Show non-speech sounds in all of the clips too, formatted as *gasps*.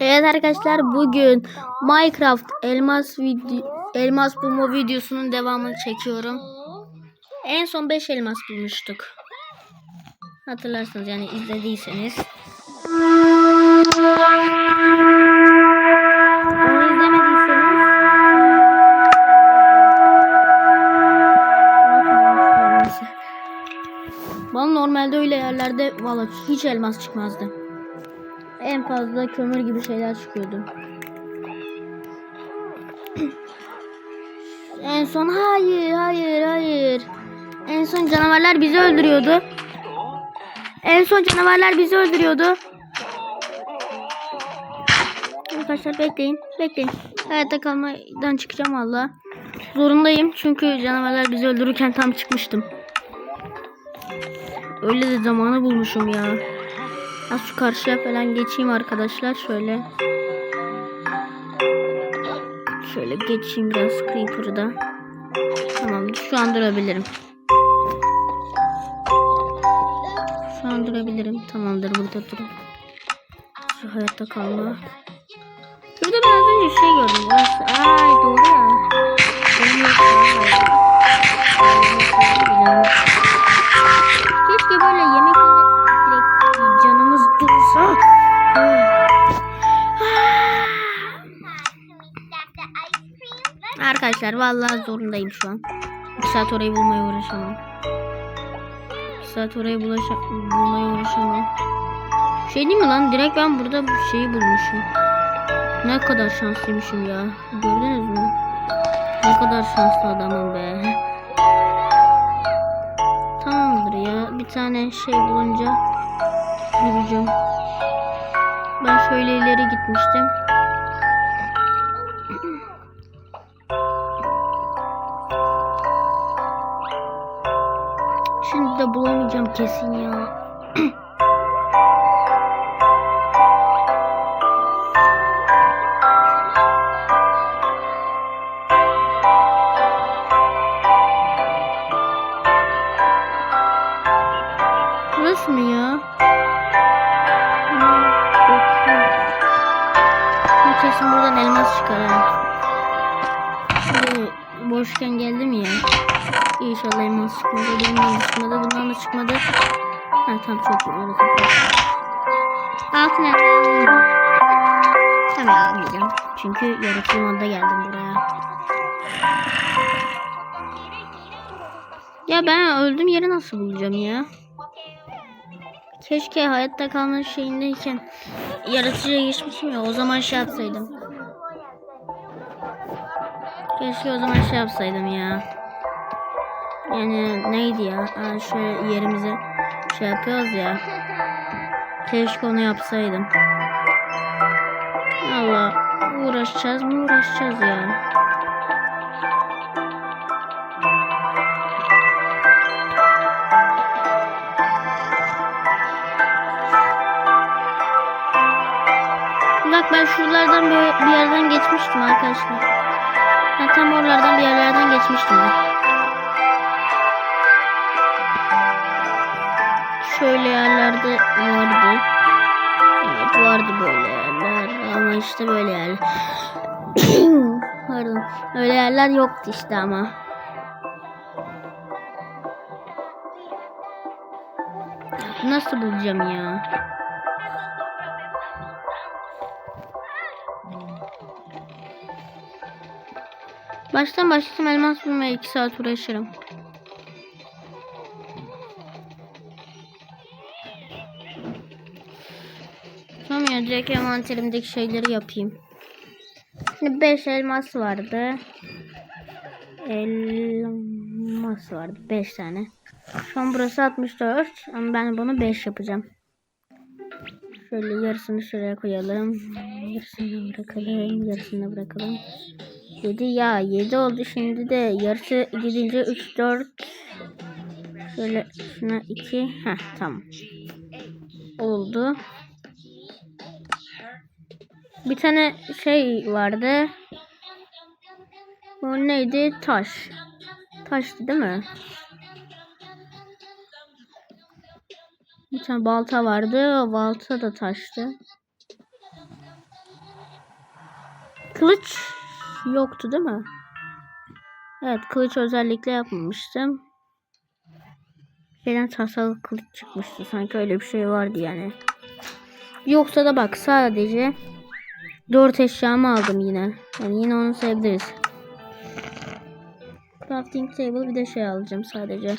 Evet arkadaşlar bugün Minecraft elmas video elmas bulma videosunun devamını çekiyorum. En son 5 elmas bulmuştuk. Hatırlarsınız yani izlediyseniz. Bana normalde öyle yerlerde valla hiç elmas çıkmazdı. En fazla kömür gibi şeyler çıkıyordu. en son hayır hayır hayır. En son canavarlar bizi öldürüyordu. En son canavarlar bizi öldürüyordu. Arkadaşlar bekleyin bekleyin. Hayatta kalmadan çıkacağım valla. Zorundayım çünkü canavarlar bizi öldürürken tam çıkmıştım. Öyle de zamanı bulmuşum ya. Az şu karşıya falan geçeyim arkadaşlar şöyle. Şöyle geçeyim biraz Creeper'da. Tamam şu an durabilirim. Şu an durabilirim. Tamamdır burada durun. Şu hayatta kalma. Şurada ben az önce şey gördüm. Burası... Ay doğru ya. Benim yok. Keşke Arkadaşlar vallahi zorundayım şu an. Bir saat orayı bulmaya uğraşamam. Bir saat orayı bulaşa bulmaya uğraşamam. Şey değil mi lan? Direkt ben burada şeyi bulmuşum. Ne kadar şanslıymışım ya. Gördünüz mü? Ne kadar şanslı adamım be. Tamamdır ya. Bir tane şey bulunca yürüyeceğim. Ben şöyle ileri gitmiştim. Kesin ya. *clears throat* Elmas çıkmadı. Bundan da çıkmadı. Bundan da çıkmadı. Ha tamam çok iyi. Orası Altın elma. Tamam almayacağım. Çünkü yaratıcı modda geldim buraya. Ya ben öldüm yeri nasıl bulacağım ya? Keşke hayatta kalma şeyindeyken yaratıcıya geçmişim ya o zaman şey yapsaydım. Keşke o zaman şey yapsaydım ya. Yani neydi ya? Aa, şöyle yerimize şey yapıyoruz ya. Keşke onu yapsaydım. Allah uğraşacağız mı uğraşacağız ya. Bak ben şuralardan bir, bir yerden geçmiştim arkadaşlar. Ha, tam oralardan bir yerlerden geçmiştim ben. Şöyle yerlerde vardı. Evet vardı böyle yerler ama işte böyle yerler. *coughs* Pardon. Öyle yerler yoktu işte ama. Nasıl bulacağım ya? Baştan başlasam elmas bulmaya 2 saat uğraşırım. Direkt envanterimdeki şeyleri yapayım. Şimdi 5 elmas vardı. Elmas vardı 5 tane. Şu an burası 64 ama ben bunu 5 yapacağım. Şöyle yarısını şuraya koyalım. Yarısını bırakalım. Yarısını bırakalım. 7 ya 7 oldu şimdi de yarısı gidince 3 4 şöyle şuna 2 ha tamam oldu bir tane şey vardı o neydi taş taştı değil mi bir tane balta vardı o balta da taştı Kılıç yoktu değil mi? Evet kılıç özellikle yapmamıştım. Şeyden tahtalı kılıç çıkmıştı. Sanki öyle bir şey vardı yani. Yoksa da bak sadece 4 eşyamı aldım yine. Yani yine onu sayabiliriz. Crafting table bir de şey alacağım sadece.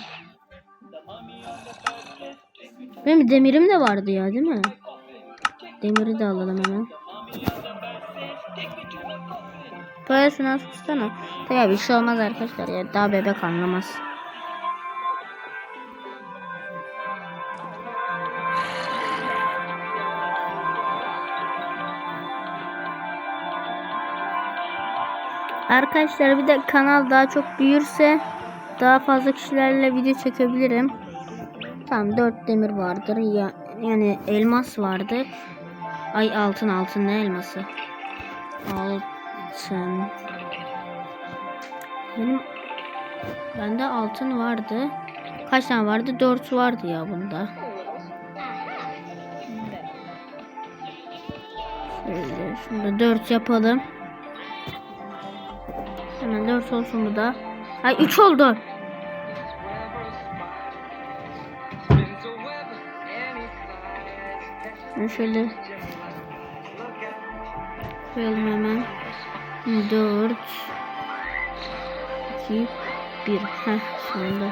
Benim demirim de vardı ya değil mi? Demiri de alalım hemen. Böyle şuna tutsana. Tabii bir şey olmaz arkadaşlar ya. Daha bebek anlamaz. Arkadaşlar bir de kanal daha çok büyürse daha fazla kişilerle video çekebilirim. Tamam 4 demir vardır ya yani elmas vardı. Ay altın altın ne elması? Altın. Benim bende altın vardı. Kaç tane vardı? 4 vardı ya bunda. Şöyle şunu da 4 yapalım. Hemen 4 olsun bu da. Ay 3 oldu. Ben şöyle koyalım hemen. 4 2 1 Heh sonunda.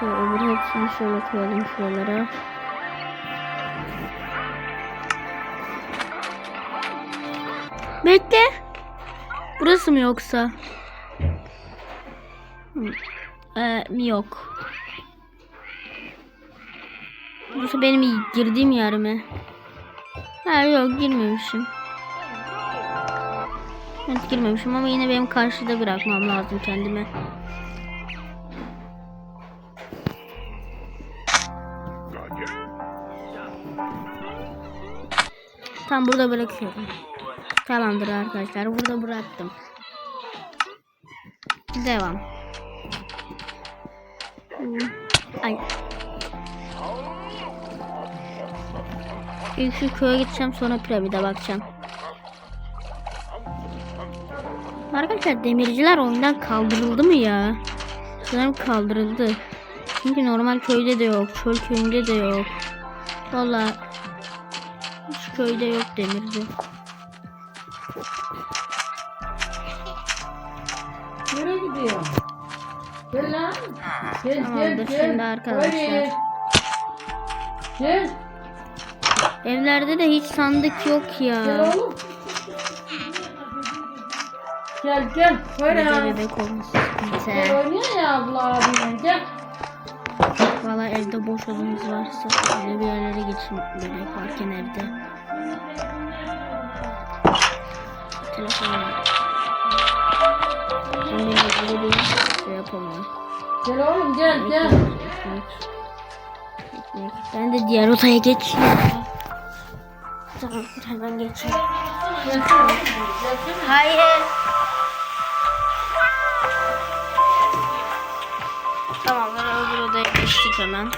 Şöyle öbür hepsini şöyle koyalım şuralara. Bekle. Burası mı yoksa? Ee, yok. Burası benim girdiğim yer mi? Ha yok girmemişim. Evet girmemişim ama yine benim karşıda bırakmam lazım kendime. Tam burada bırakıyorum. Tamamdır arkadaşlar. Burada bıraktım. Devam. Ay. İlk şu köye gideceğim sonra piramide bakacağım. Arkadaşlar demirciler oyundan kaldırıldı mı ya? Sanırım kaldırıldı. Çünkü normal köyde de yok. Çöl köyünde de yok. Valla hiç köyde yok demirci. Gel gel Tamamdır gel. şimdi arkadaşlar. Hayır. Gel. Evlerde de hiç sandık yok Gel ya. oğlum. Gel gel. Bir de Böyle. bebek olması Gel sıkıntı. oynuyor ya abla abiyle. Gel. Valla evde boş odamız varsa öyle bir yerlere geçin bebek varken evde. Telefon var. Ben böyle bir şey yapamıyorum. Gel oğlum gel gel. Ben de diğer odaya geçiyorum. Tamam hemen. Gelsene. Hayır. Tamamdır öbür odaya geçtik hemen.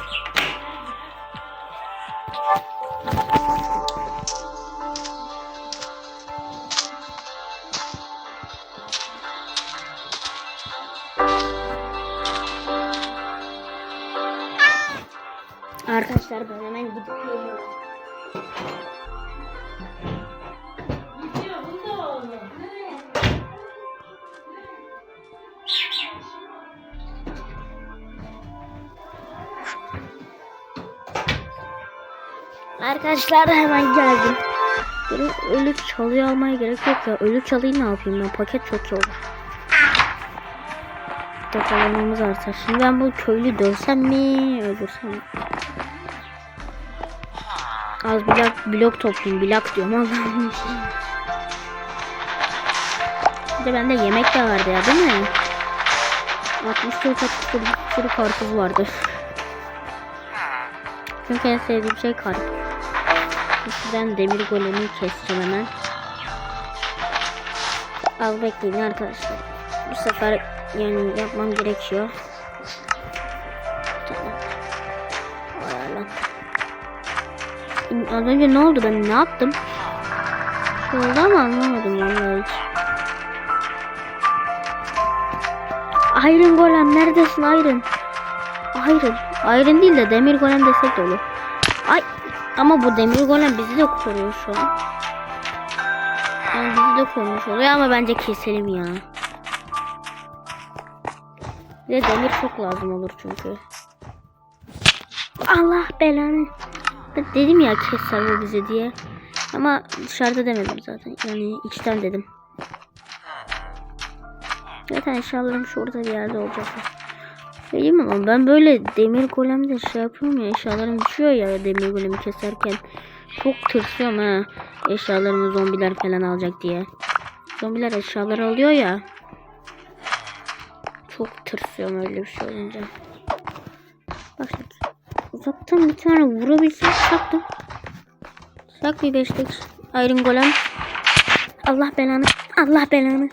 Arkadaşlar ben hemen gidip geliyorum. Gidiyor. Nereye? Arkadaşlar hemen geldim. Benim ölük çalıyı almaya gerek yok ya. Ölük çalıyı ne yapayım ben? Paket çok iyi olur. Depolamamız artar. Şimdi ben bu köylü dövsem mi? Öldürsem mi? Az blok, blok toplayayım. Blok diyorum Allah'ım. Bir de bende yemek de vardı ya değil mi? 64 64 bir sürü karpuz vardı. Çünkü en sevdiğim şey karpuz. Şuradan demir golemi keseceğim hemen. Az bekleyin arkadaşlar. Bu sefer yani yapmam gerekiyor. Az önce ne oldu ben ne yaptım? Şey oldu ama anlamadım vallahi hiç. Iron Golem neredesin Iron? Iron. Iron değil de Demir Golem desek de olur. Ay ama bu Demir Golem bizi de koruyor şu an. Yani bizi de korumuş oluyor ama bence keselim ya. Bir demir çok lazım olur çünkü. Allah belanı. Dedim ya keser bu bizi diye. Ama dışarıda demedim zaten. Yani içten dedim. Zaten eşyalarım şurada bir yerde olacak. Değil mi ama ben böyle demir golemde şey yapıyorum ya eşyalarım düşüyor ya demir golemi keserken. Çok tırsıyorum ha. Eşyalarımı zombiler falan alacak diye. Zombiler eşyaları alıyor ya. Çok tırsıyorum öyle bir şey olunca. Uzaktan bir tane vurabilsem saktım. Sak bir beşlik. Iron Golem. Allah belanı. Allah belanı.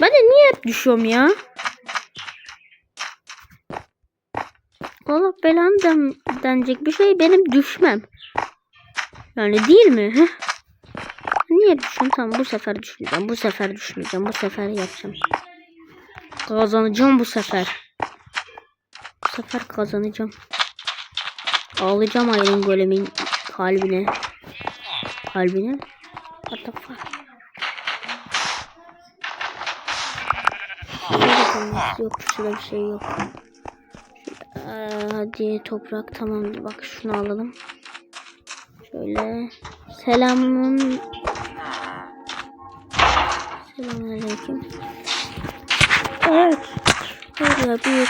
Ben de niye hep düşüyorum ya? Allah belanı den, denecek bir şey benim düşmem. Yani değil mi? Heh. Niye düşüyorum? Tamam bu sefer düşmeyeceğim. Bu sefer düşmeyeceğim. Bu sefer yapacağım. Kazanacağım bu sefer. Bu sefer kazanacağım. Ağlayacağım Iron Golem'in kalbine. Kalbine. What the fuck? Yok. Şurada bir şey yok. Ee, hadi toprak tamam. Bak şunu alalım. Şöyle. Selamun. Selamünaleyküm. Evet. Ya büyük.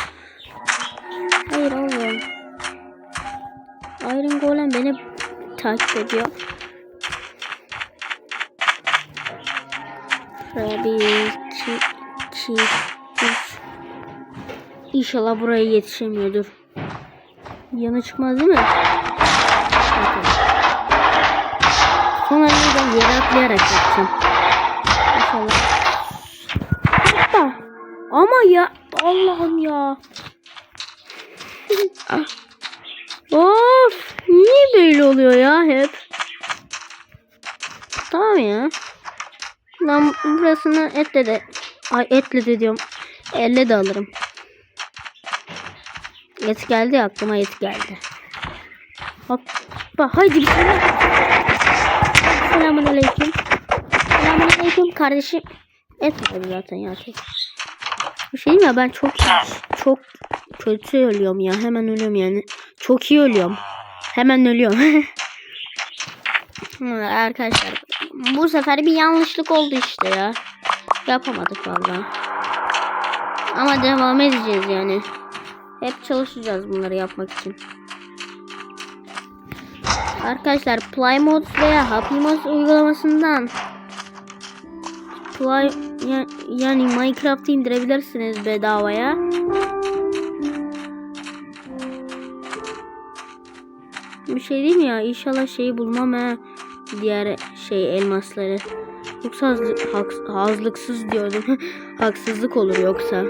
Hayır oğlum. Iron Golem beni takip ediyor. Şöyle bir, iki, iki, üç. İnşallah buraya yetişemiyordur. Yana çıkmaz değil mi? Bakalım. Son ben yere atlayarak yapacağım. İnşallah. Hoppa. Ama ya Allah'ım ya. Of niye böyle oluyor ya hep? Tamam ya. Ben burasını etle de ay etle de diyorum. Elle de alırım. Et geldi aklıma et geldi. Hoppa haydi bismillah. Selamun aleyküm. Selamun aleyküm kardeşim. Et tabii zaten ya. Bir şey mi ya ben çok çok kötü ölüyorum ya. Hemen ölüyorum yani. Çok iyi ölüyorum. Hemen ölüyorum. *laughs* Arkadaşlar bu sefer bir yanlışlık oldu işte ya. Yapamadık vallahi. Ama devam edeceğiz yani. Hep çalışacağız bunları yapmak için. Arkadaşlar Plymouth veya Happy Mod uygulamasından Play ya- yani Minecraft'ı indirebilirsiniz bedavaya. Şey değil mi ya? İnşallah şeyi bulmam ha. Diğer şey elmasları. Yoksa hazlı- haks- hazlıksız diyordum. *laughs* Haksızlık olur yoksa.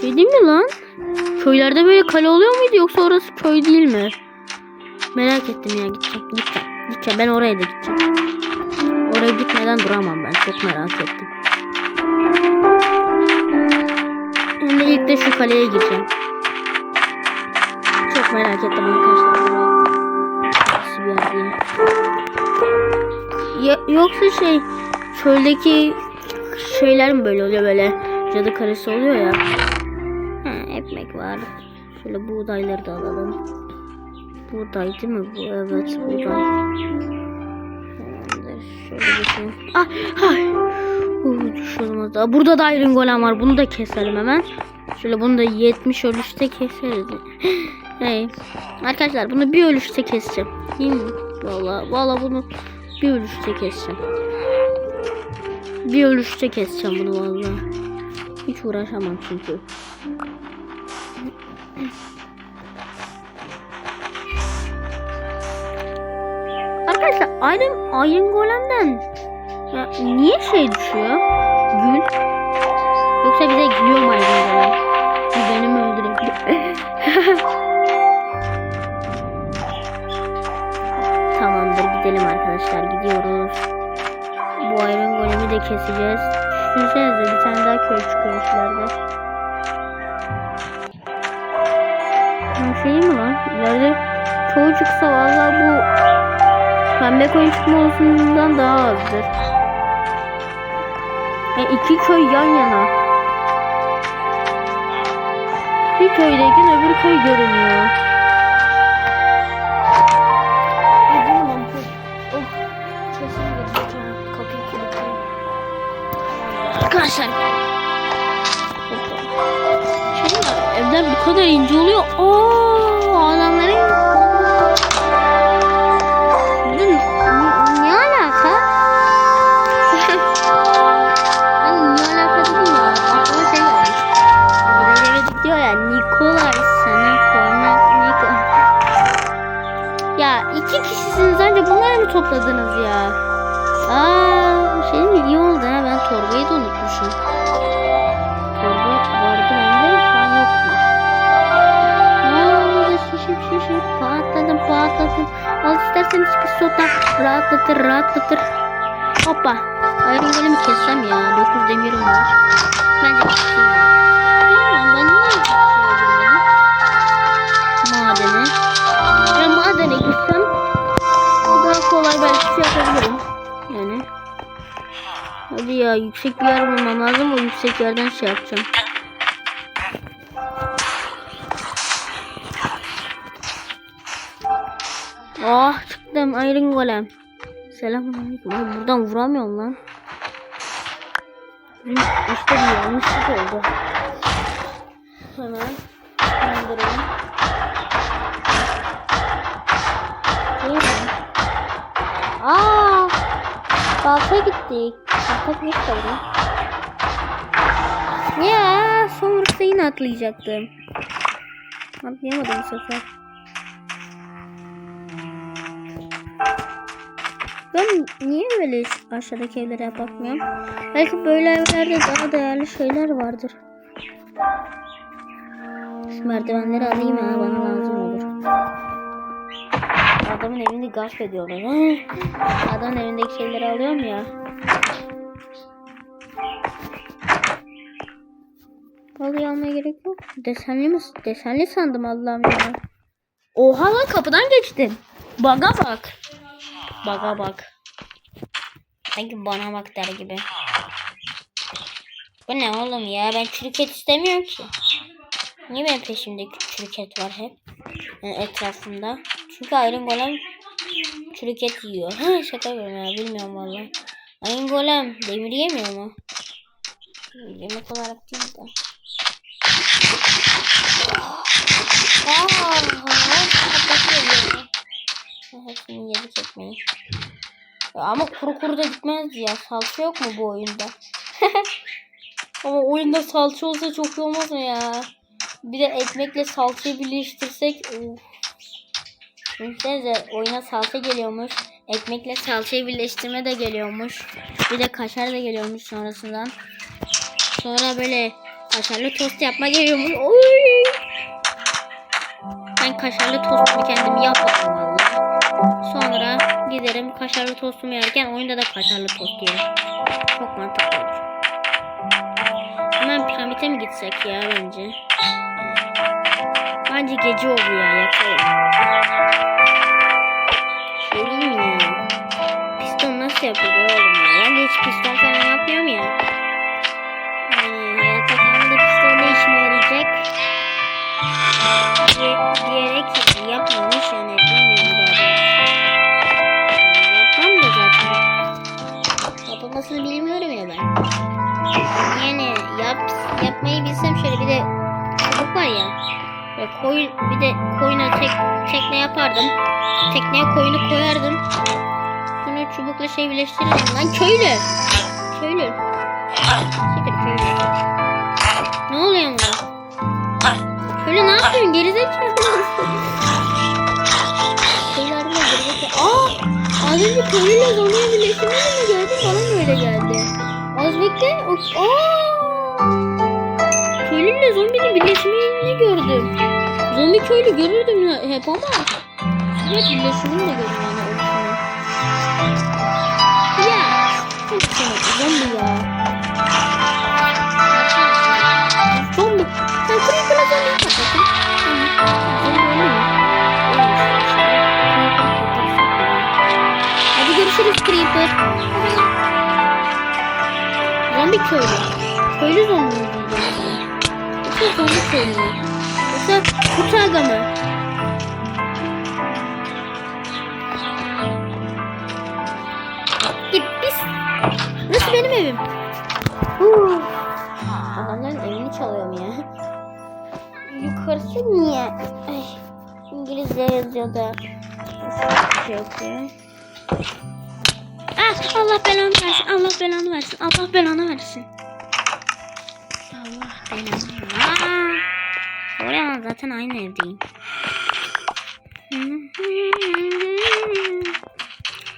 Şey değil mi lan? Köylerde böyle kale oluyor muydu yoksa orası köy değil mi? Merak ettim ya gideceğim. Gideceğim. Gideceğim. Ben oraya da gideceğim. Oraya gitmeden duramam ben. Çok merak ettim. De ilk de şu kaleye gireceğim. Çok merak ettim arkadaşlar. Ya, yoksa şey çöldeki şeyler mi böyle oluyor böyle cadı karısı oluyor ya. Ha, ekmek var. Şöyle buğdayları da alalım. Buğday değil mi bu? Evet buğday. Tamamdır. Şöyle bir şey. Ah, ay. Uh, düşürdüm az. Burada da Iron Golem var. Bunu da keselim hemen. Şöyle bunu da 70 ölüşte keseriz. *gasps* hey. Arkadaşlar bunu bir ölüşte keseceğim. Değil mi? Valla valla bunu bir ölüşte keseceğim. Bir ölüşte keseceğim bunu valla. Hiç uğraşamam çünkü. Arkadaşlar Iron, Iron Golem'den niye şey düşüyor? Gül. Yoksa bize gülüyor mu Iron Golem? Gidelim arkadaşlar gidiyoruz. Bu Iron Golem'i de keseceğiz. Düşünsenize bir tane daha köy çıkıyor işlerde. Şey mi lan? İleride çoğu çıksa valla bu pembe koyun çıkma olasılığından daha azdır. E, iki köy yan yana. Bir köydeyken öbür köy görünüyor. Topladınız ya? Aa, şey mi iyi oldu ha ben torbayı da unutmuşum. Torba vardı bende şu an yokmuş. Aa, şişip şişip patladım patladım. Al isterseniz bir soda rahatlatır rahatlatır. Hoppa. Iron Golem'i kessem ya. 9 demirim var. Bence keseyim ya. Bilmiyorum ben niye kolay belki şey yapabilirim. Yani. Hadi ya yüksek bir yer bulmam lazım. O yüksek yerden şey yapacağım. Oh çıktım Iron Golem. Selamünaleyküm. Ay buradan vuramıyorum lan. İşte bir yanlışlık oldu. Hemen kaldıralım. Değil mi? Aa! Balta gittik. Balta gittik tabii. Ya sonrasında yine atlayacaktım. Atlayamadım bu sefer. Ben niye böyle aşağıdaki evlere bakmıyorum? Belki böyle evlerde daha değerli şeyler vardır. Şu merdivenleri alayım ha bana lazım olur. Adamın evini gasp ediyorlar. *gasps* Adamın evindeki şeyleri alıyorum ya. Vallahi almaya gerek yok. Desenli mi? Desenli sandım Allah'ım ya. Oha lan kapıdan geçtim. Baga bak. Baga bak. Sanki bana bak der gibi. Bu ne oğlum ya? Ben çürük et istemiyorum ki. Niye benim peşimde çürük et var hep? Yani etrafımda. Çünkü Iron Golem çürük yiyor. Ha şaka yapıyorum ya bilmiyorum valla. Iron Golem demir yemiyor mu? Yemek olarak değil de. Aaa! Hepsini yedik ekmeği. Ama kuru kuru da gitmez ya. Salça yok mu bu oyunda? *laughs* Ama oyunda salça olsa çok iyi olmaz mı ya? Bir de ekmekle salçayı birleştirsek. Uf. Düşünsenize oyuna salça geliyormuş. Ekmekle salçayı birleştirme de geliyormuş. Bir de kaşar da geliyormuş sonrasından. Sonra böyle kaşarlı tost yapma geliyormuş. Oy! Ben kaşarlı tostumu kendim yapmadım valla. Sonra giderim kaşarlı tostumu yerken oyunda da kaşarlı tost yerim. Çok mantıklı olur. Hemen piramite mi gitsek ya bence? Bence gece oldu ya yatalım. Nasıl ya? Ben de hiç piston falan yapmıyorum ya. Yani hayatta kalmada piston işime yarayacak? Diye, diyerek yapmamış yani bilmiyorum daha. Yapmam da zaten. Yapılmasını bilmiyorum ya ben. Yani yap, yapmayı bilsem şöyle bir de çubuk var ya. Böyle koyun, bir de koyuna tek, tekne yapardım. Tekneye koyunu koyardım. Sonra çubukla şey birleştirirdim. Lan köylü. Köylü. Siktir köylü. Ne oluyor buna? Köylü ne yapıyorsun? Gerizekalı. Köylü harbiden gerizekalı. Aa! Az önce köylüyle zombiye birleştiğini mi gördüm? Bana mı öyle geldi? Az bekle. Aa! Köylüyle zombinin birleşimini gördüm. Zombi köylü görürdüm hep ama. Hep birleşimini de Zombi ya. Zombi. Sen kırın kırın zombi patlatın. Hadi görüşürüz Creeper. Zombi köylü. Köylü zombi. Yoksa zombi köylü. Yoksa kutu agamı. Yukarısı niye? Ay, İngilizce yazıyor da. Nasıl şey okuyor? Ah, Allah belanı versin. Allah belanı versin. Allah belanı versin. Allah belanı. Oraya zaten aynı evdeyim.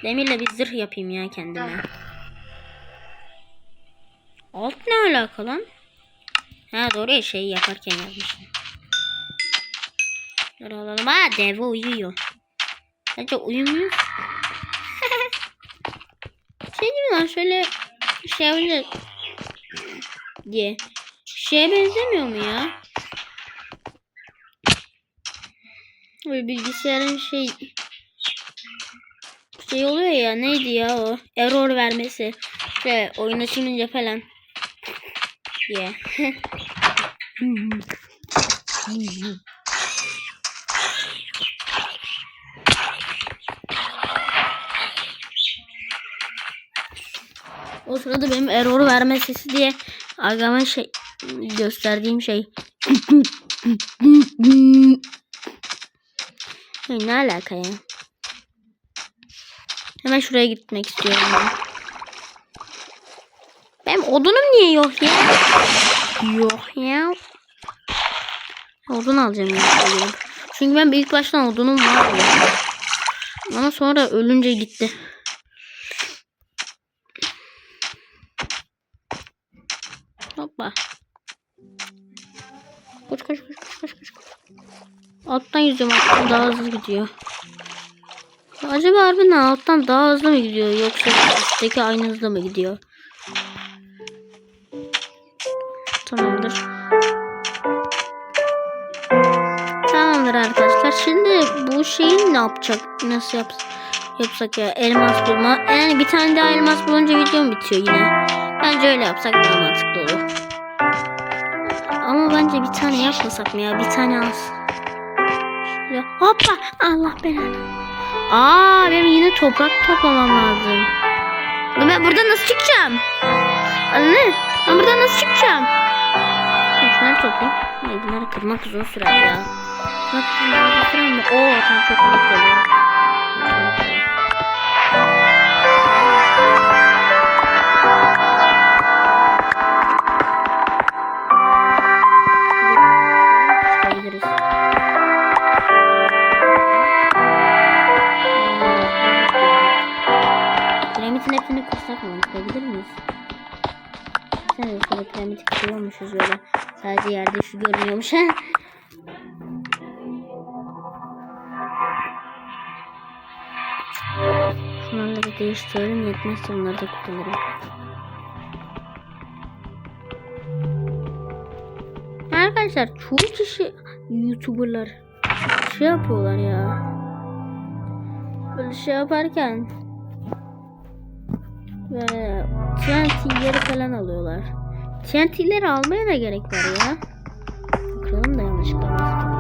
Demirle bir zırh yapayım ya kendime. Alt ne alaka lan? Ha doğru ya şey yaparken yazmışım. Dur alalım. Ha deve uyuyor. Bence uyumuyor. *laughs* şey gibi lan şöyle şey öyle diye. Şeye benzemiyor mu ya? Böyle bilgisayarın şey şey oluyor ya neydi ya o error vermesi şey oyun açılınca falan *laughs* diye. *laughs* O sırada benim error verme sesi diye agama şey gösterdiğim şey. Hey, ne alaka ya? Hemen şuraya gitmek istiyorum ben. Benim odunum niye yok ya? Yok ya. Odun alacağım ya. Çünkü ben ilk baştan odunum vardı. Ama sonra ölünce gitti. Alttan yüzüyorum alttan daha hızlı gidiyor. Acaba harbiden alttan daha hızlı mı gidiyor yoksa üstteki aynı hızla mı gidiyor? Tamamdır. Tamamdır arkadaşlar. Şimdi bu şeyi ne yapacak? Nasıl yap yapsak ya? Elmas bulma. Yani bir tane daha elmas bulunca videom bitiyor yine. Bence öyle yapsak daha mantıklı olur. Ama bence bir tane yapmasak mı ya? Bir tane az. Şöyle hoppa Allah belanı. Aa benim yine toprak toplamam lazım. Ben buradan nasıl çıkacağım? Anne ben buradan nasıl çıkacağım? Şunları toplayayım. Ay, bunları kırmak uzun sürer ya. Bak şunları uzun sürer mi? Oo tam çok iyi oluyor. Mı? Kırabilir miyiz? Sen de şöyle piramidi kırıyormuşuz böyle. Sadece yerde şu görünüyormuş. Şunları da değiştirelim. Yetmezse bunları da kullanırım. Arkadaşlar çoğu kişi YouTuber'lar şey yapıyorlar ya. Böyle şey yaparken böyle TNT'leri falan alıyorlar. TNT'leri almaya ne gerek var ya? Bakalım da yanlışlıkla bastım.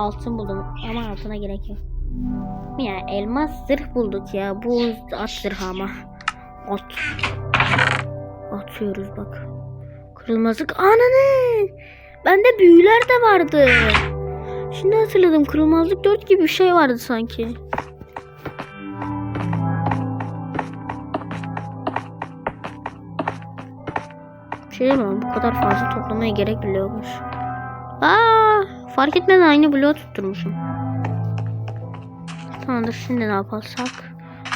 Altın buldum ama altına gerek yok. Ya elmas zırh bulduk ya. Bu at zırhı ama. At. Atıyoruz bak. Kırılmazlık. Ananı. Bende büyüler de vardı. Şimdi hatırladım. Kırılmazlık 4 gibi bir şey vardı sanki. Şey mi? Bu kadar fazla toplamaya gerek bile yokmuş. Aa, fark etmeden aynı bloğu tutturmuşum. Tamamdır şimdi ne yaparsak?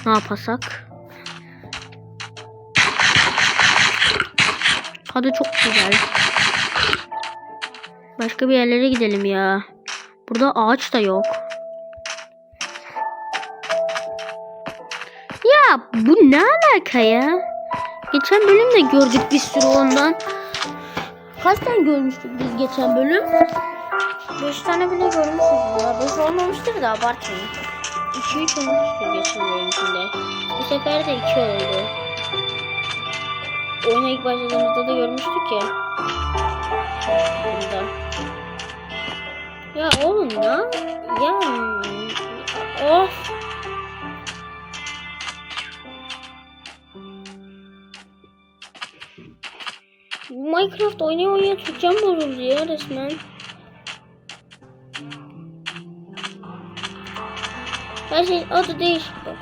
Ne yaparsak? Hadi çok güzel. Başka bir yerlere gidelim ya. Burada ağaç da yok. Ya bu ne alaka ya? Geçen bölüm de gördük bir sürü ondan. Kaç tane görmüştük biz geçen bölüm? 5 tane bile görmüşüz ya. 5 olmamıştır da abartmayın. 2-3 olmuştu geçen bölümünde. Bu sefer de 2 oldu. Oyuna ilk başladığımızda da görmüştük ya. Bunda. Ya oğlum ya. Ya. Of. Minecraft oynaya oynaya Türkçem bozuldu ya resmen. Her şey adı değişik bak.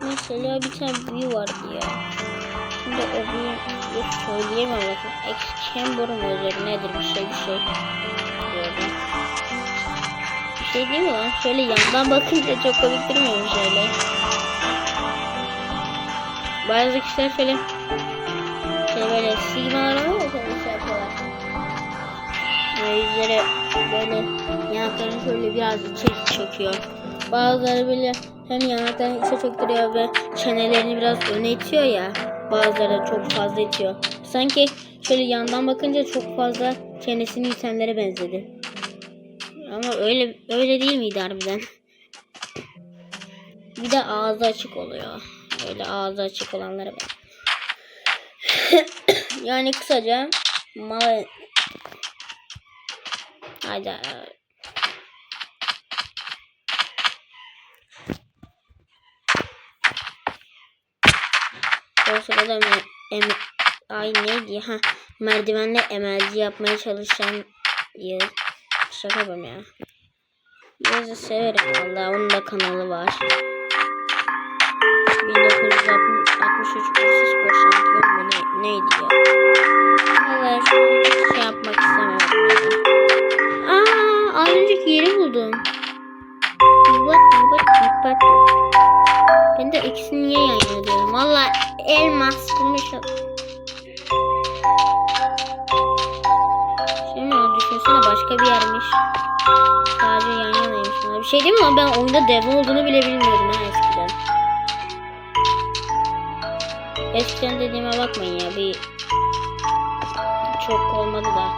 Mesela bir tane büyü vardı ya. Şimdi o büyü yok söyleyemem bakın. Exchamber mı özel nedir bir şey bir şey. Gördüm. Bir şey değil mi lan? Şöyle yandan bakınca çok komik durmuyor mu şöyle? Bazı kişiler şöyle ya şöyle şey yapıyorlar. Yüzleri böyle yanaklarını şöyle biraz içe çekiyor. Bazıları böyle hem yanaklarını içe çektiriyor ve çenelerini biraz öne itiyor ya. Bazıları çok fazla itiyor. Sanki şöyle yandan bakınca çok fazla çenesini itenlere benzedi. Ama öyle öyle değil miydi harbiden? Bir de ağzı açık oluyor. Öyle ağzı açık olanlara ben. *laughs* yani kısaca mal Hayda. O sırada me- em ay neydi ha merdivenle emelci yapmaya çalışan yıl şaka yapıyorum ya. Yazı severim valla onun da kanalı var. 1963 Bursa Spor Şampiyonu mu ne, neydi ya? Valla şey yapmak istemiyorum. Aa az önceki yeri buldum. Yuvat yuvat yuvat. Ben de ikisini niye yan yana. Valla elmas bulmuş. Şimdi düşünsene başka bir yermiş. Sadece yan yanaymış. Bir şey değil mi? Ben oyunda dev olduğunu bile bilmiyordum ha eskiden. Eskiden dediğime bakmayın ya. Bir çok olmadı da.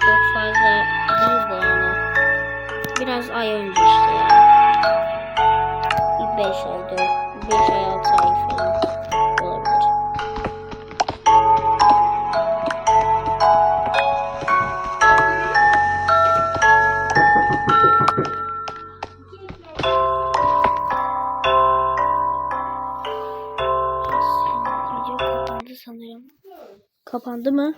Çok fazla değildi yani. Biraz ay önce işte ya. Bir 5 ay, 4, 5 ay, 6 Kapandı mı?